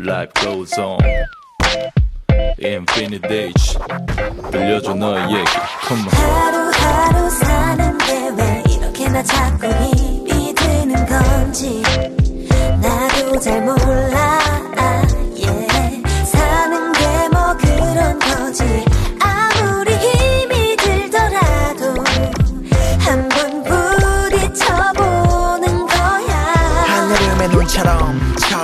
life goes on. Infinite Age 들려줘 너의 얘기. Come on. 하루하루 사는데 왜 이렇게나 자꾸 힘이 드는 건지. 나도 잘 몰라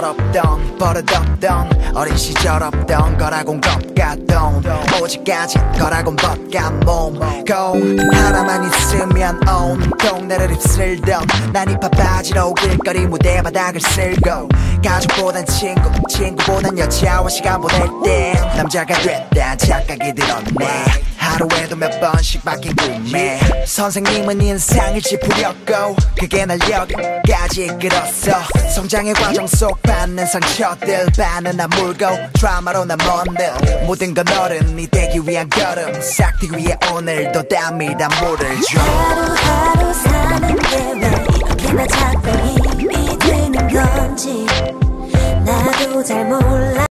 눈처럼 철없던 버릇없던 어린 시절 없던 거라곤 것 같던 오직까지 거라곤 벗간 몸. 고 하나만 있으면 온 동네를 휩쓸던 난 힙합 바지로 길거리 무대 바닥을 쓸고. 가족보단 친구 친구보단 여자와 시간 보낼 때. 남자가 됐다 착각이 들었네. 하루에도 몇 번씩 바뀐 꿈에. 선생님은 인상을 짚으렸고 그게 날 여기까지 이끌었어. 성장의 과정 속 받는 상처들 반은 나 물고 드라마로 나 먼늘 모든 건 어른이 되기 위한 걸음. 싹기 위해 오늘도 땀이다 물을 줘. 하루하루 사는데 왜 이렇게나 자꾸 힘이 드는 건지 나도 잘 몰라